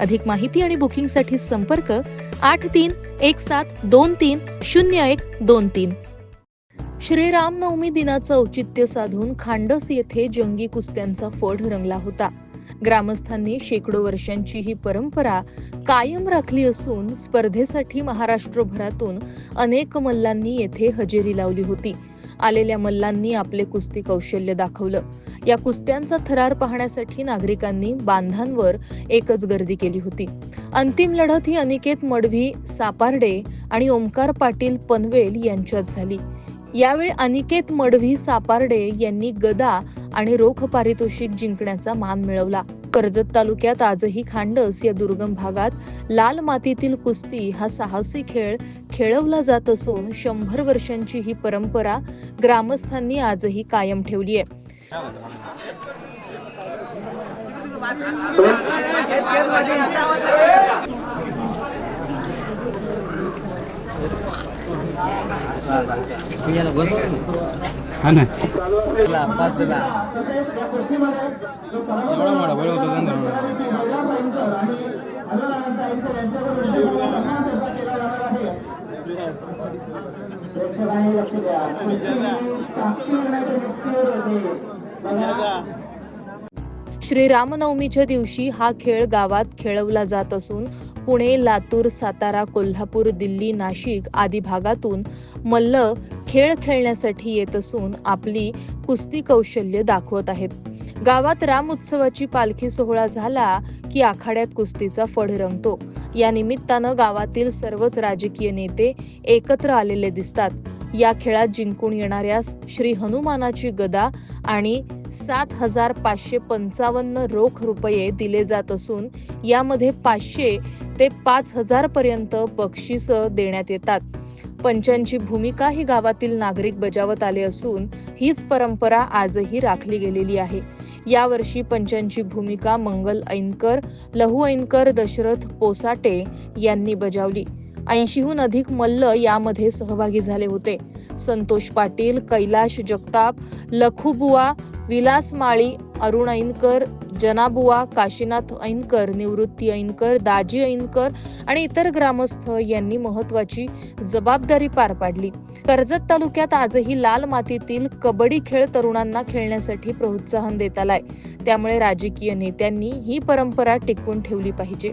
अधिक माहिती आणि बुकिंगसाठी संपर्क आठ तीन एक सात दोन तीन शून्य एक दोन तीन. श्रीरामनवमी दिनाचं औचित्य साधून खांडस येथे जंगी कुस्त्यांचा फड रंगला होता. ग्रामस्थांनी शेकडो वर्षांची ही परंपरा कायम राखली असून स्पर्धेसाठी महाराष्ट्रभरातून अनेक मल्लांनी येथे हजेरी लावली होती. आलेल्या मल्लांनी आपले कुस्ती कौशल्य दाखवलं. या कुस्त्यांचा थरार पाहण्यासाठी नागरिकांनी बांधांवर एकच गर्दी केली होती. अंतिम लढत ही अनिकेत मडवी सापार्डे आणि ओमकार पाटील पनवेल यांच्यात झाली. यावेळी अनिकेत मडवी सापार्डे यांनी गदा आणि रोख पारितोषिक जिंकण्याचा मान मिळवला. कर्जत तालुक्यात आजही खांडस या दुर्गम भागात लाल मातीतील कुस्ती हा साहसी खेळ खेळवला जात असून शंभर वर्षांची ही परंपरा ग्रामस्थांनी आजही कायम ठेवली आहे. हा ना. ला पाचला एवढा मोठा बैल होता त्यांना. श्रीरामनवमीच्या दिवशी हा खेळ गावात खेळवला जात असून पुणे लातूर सातारा कोल्हापूर दिल्ली नाशिक आदी भागातून मल्ल खेळ खेळण्यासाठी येत असून आपली कुस्ती कौशल्य दाखवत आहेत. गावात राम उत्सवाची पालखी सोहळा झाला की आखाड्यात कुस्तीचा फड रंगतो. या निमित्तानं गावातील सर्वच राजकीय नेते एकत्र आलेले दिसतात. या खेळात जिंकून येणाऱ्यास श्री हनुमानाची गदा आणि सात हजार पाचशे पंचावन्न रोख रुपये दिले जात असून यामध्ये पाचशे ते पाच हजार पर्यंत बक्षीस देण्यात येतात. पंचांची भूमिका ही गावातील नागरिक बजावत आले असून हीच परंपरा आजही राखली गेलेली आहे. यावर्षी पंचांची भूमिका मंगल ऐनकर लहू ऐनकर दशरथ पोसाटे यांनी बजावली. ऐंशीहून अधिक मल्ल यामध्ये सहभागी झाले होते. संतोष पाटील कैलाश जगताप लखुबुवा विलास माळी अरुण ऐनकर जनाबुवा काशीनाथ ऐनकर निवृत्ती ऐनकर दाजी ऐनकर आणि इतर ग्रामस्थ यांनी महत्वाची जबाबदारी पार पाडली. कर्जत तालुक्यात आजही लाल मातीतील कबड्डी खेळ तरुणांना खेळण्यासाठी प्रोत्साहन देत आलाय त्यामुळे राजकीय नेत्यांनी ही परंपरा टिकवून ठेवली पाहिजे.